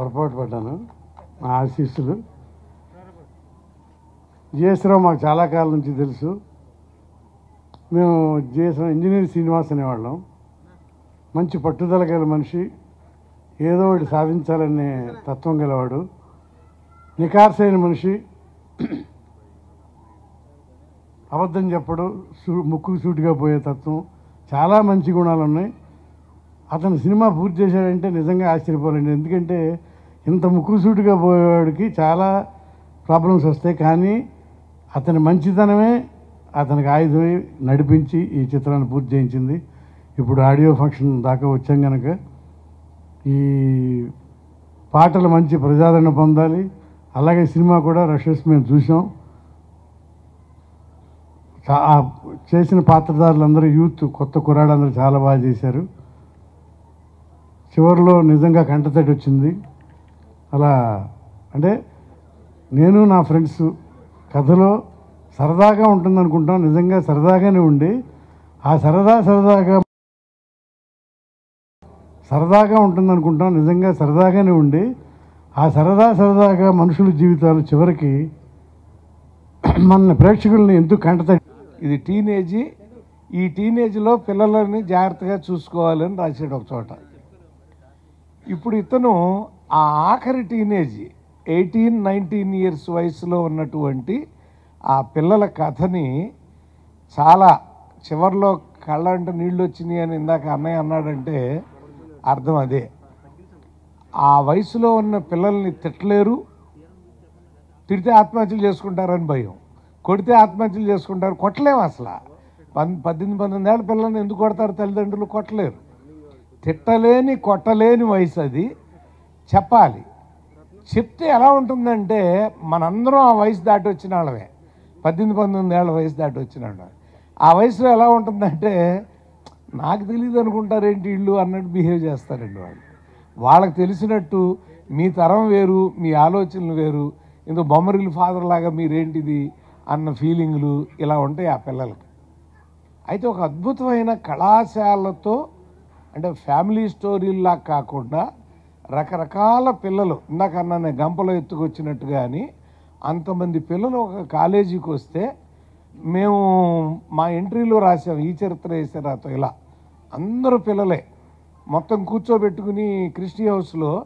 పొరపాటు పడ్డాను. నా ఆశీస్సులు. జిఎస్ రావు మాకు చాలా కాలం నుంచి తెలుసు. మేము జిఎస్ రావు ఇంజనీర్ శ్రీనివాస్ అనేవాళ్ళం. మంచి పట్టుదల గల మనిషి. ఏదో ఒకటి సాధించాలనే తత్వం గలవాడు. నికార్సైన మనిషి. అబద్ధం చెప్పడు. సూ ముక్కు సూటిగా పోయే తత్వం. చాలా మంచి గుణాలు ఉన్నాయి అతను సినిమా పూర్తి చేశాడంటే నిజంగా ఆశ్చర్యపోలేండి. ఎందుకంటే ఇంత ముక్కుసూటిగా పోయేవాడికి చాలా ప్రాబ్లమ్స్ వస్తాయి. కానీ అతని మంచితనమే అతనికి ఆయుధమై నడిపించి ఈ చిత్రాన్ని పూర్తి చేయించింది. ఇప్పుడు ఆడియో ఫంక్షన్ దాకా వచ్చాం కనుక ఈ పాటలు మంచి ప్రజాదరణ పొందాలి. అలాగే సినిమా కూడా రషెస్ మేము చూసాం చేసిన పాత్రధారులందరూ యూత్ కొత్త కుర్రాళ్ళందరూ చాలా బాగా చేశారు. చివరిలో నిజంగా కంటతడి వచ్చింది. అలా అంటే నేను నా ఫ్రెండ్స్ కథలో సరదాగా ఉంటుంది అనుకుంటాం నిజంగా సరదాగానే ఉండి ఆ సరదా సరదాగా సరదాగా ఉంటుంది అనుకుంటాం నిజంగా సరదాగానే ఉండి ఆ సరదా సరదాగా మనుషుల జీవితాలు చివరికి మన ప్రేక్షకుల్ని ఎందుకు కంటత ఇది టీనేజీ ఈ టీనేజ్లో పిల్లలని జాగ్రత్తగా చూసుకోవాలని రాశాడు ఒక చోట. ఇప్పుడు ఇతను ఆ ఆఖరి టీనేజ్ ఎయిటీన్ నైన్టీన్ ఇయర్స్ వయసులో ఉన్నటువంటి ఆ పిల్లల కథని చాలా చివరిలో కళ్ళంట నీళ్ళు వచ్చినాయి అని ఇందాక అన్నయ్య అన్నాడంటే అర్థం అదే. ఆ వయసులో ఉన్న పిల్లల్ని తిట్టలేరు తిడితే ఆత్మహత్యలు చేసుకుంటారని భయం. కొడితే ఆత్మహత్యలు చేసుకుంటారు కొట్టలేము అసలు. పన్ పద్దెనిమిది పంతొమ్మిది ఏళ్ళ పిల్లల్ని ఎందుకు కొడతారు తల్లిదండ్రులు? కొట్టలేరు. తిట్టలేని కొట్టలేని వయసు అది చెప్పాలి. చెప్తే ఎలా ఉంటుందంటే మనందరం ఆ వయసు దాటి వచ్చిన వాళ్ళమే. పద్దెనిమిది పంతొమ్మిది ఏళ్ళ వయసు దాటి వచ్చిన వాళ్ళమే ఆ వయసులో ఎలా ఉంటుందంటే నాకు తెలియదు అనుకుంటారేంటి ఇళ్ళు అన్నట్టు బిహేవ్ చేస్తారండి వాళ్ళు. వాళ్ళకి తెలిసినట్టు మీ తరం వేరు మీ ఆలోచనలు వేరు ఇందులో బొమ్మరిల్లు ఫాదర్ లాగా మీరేంటిది అన్న ఫీలింగ్లు ఇలా ఉంటాయి ఆ పిల్లలకి. అయితే ఒక అద్భుతమైన కళాశాలతో అంటే ఫ్యామిలీ స్టోరీలా కాకుండా రకరకాల పిల్లలు ఇందాక అన్న గంపలో ఎత్తుకొచ్చినట్టు కానీ అంతమంది పిల్లలు ఒక కాలేజీకి వస్తే మేము మా ఎంట్రీలో రాసాం ఈ చరిత్ర వేసారాతో ఇలా. అందరూ పిల్లలే. మొత్తం కూర్చోబెట్టుకుని క్రిస్టీ హౌస్లో